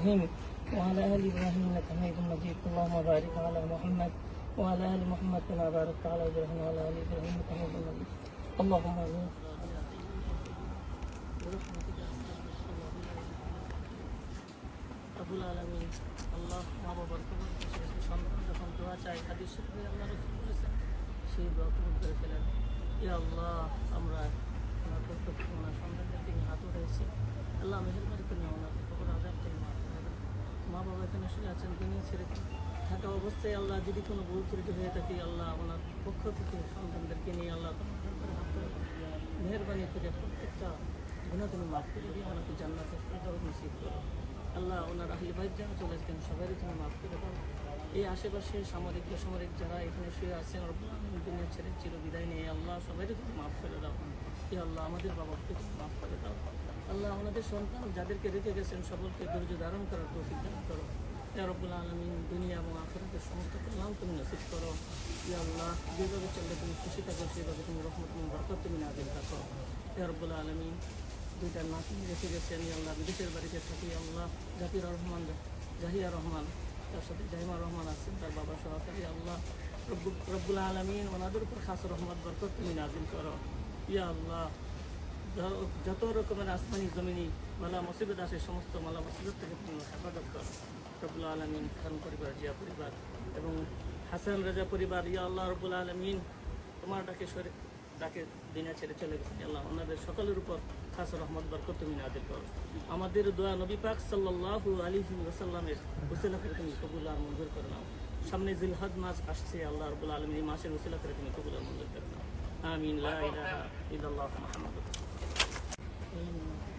إبراهيم وعلى آل إبراهيم إنك حميد مجيد اللهم بارك على محمد وعلى آل محمد كما باركت على إبراهيم وعلى آل إبراهيم إنك حميد مجيد اللهم آمين রবুল আলমিন আল্লাহ মা বাবার কবর সন্তান যখন দোয়া চাই হাদিস শরীফে আল্লাহ রসুল বলেছেন সেই দোয়া কবুল করে ফেলেন ই আল্লাহ আমরা ওনার প্রত্যক্ষ ওনার সন্তানদের দিকে হাত উঠেছি আল্লাহ মেহরবানি এখানে শুয়ে আছেন দুনিয়া ছেড়ে থাকা অবস্থায় আল্লাহ যদি কোনো ভুল ত্রুটি হয়ে থাকে, আল্লাহ ওনার পক্ষ থেকে সন্তানদেরকে নিয়ে আল্লাহ মেহরবানি করে প্রত্যেকটা গুণা তুমি মাফ করে দিয়ে ওনাকে জান্নাতে নসিব করো। আল্লাহ ওনার আহলি ভাই যারা চলে আসছেন সবারই তুমি মাফ করে দাও। এই আশেপাশে সামরিক, বেসামরিক যারা এখানে শুয়ে আছেন দুনিয়া ছেড়ে চির বিদায় নিয়ে আল্লাহ সবারই তুমি মাফ করে দাও। এ আল্লাহ, আমাদের বাবাকে তুমি মাফ করে দাও। আল্লাহ, আমাদের সন্তান যাদেরকে রেখে গেছেন, সকলকে ধৈর্য ধারণ করার দান করো। রব্বুল আলমিন দুনিয়া এবং আখরাতের সমস্ত কল্যাণ তুমি নসিব করো। ইয়া আল্লাহ, যেভাবে চললে তুমি খুশি থাকো, সেভাবে তুমি রহমত তুমি বরকত তুমি নাজিল থাকো। ইয়া রব্বুল আলমিন দুইটা নাতনি রেখে গেছেন, ইয়া আল্লাহ, বিদেশের বাড়িতে থাকি আল্লাহ, জাকির রহমান, জাহিয়া রহমান, তার সাথে জাহিমা রহমান আছেন, তার বাবা সহকারী আল্লাহ রব্বুল আলমিন, ওনাদের উপর খাস রহমত, বরকত তুমি নাজিল করো। ইয়া আল্লাহ যত রকমের আসমানি জমিনি মালা মুসিবত আসে, সমস্ত মালা মুসিবত থেকে হেফাজত করো। রব্বুল আলমিন খান পরিবার, জিয়া পরিবার এবং হাসান রাজা পরিবার, ইয়া আল্লাহ রব্বুল আলমিন, তোমার ডাকে সরে, ডাকে দিনে ছেড়ে চলে গেছে। আল্লাহ ওনাদের সকলের উপর খাস রহমত, বরকত তুমি নাজিল করো। আমাদের দোয়া নবী পাক সাল্লাল্লাহু আলাইহি ওয়াসাল্লামের উসিলা করে তুমি কবুল আর মঞ্জুর করে নাও। সামনে জিলহদ মাস আসছে আল্লাহ রব্বুল আলমিন এই মাসের উসিলা করে তুমি কবুল আর মঞ্জুর করে নাও। আমিন, লা ইলাহা ইল্লাল্লাহ মুহাম্মাদুর রাসূলুল্লাহ। Amen.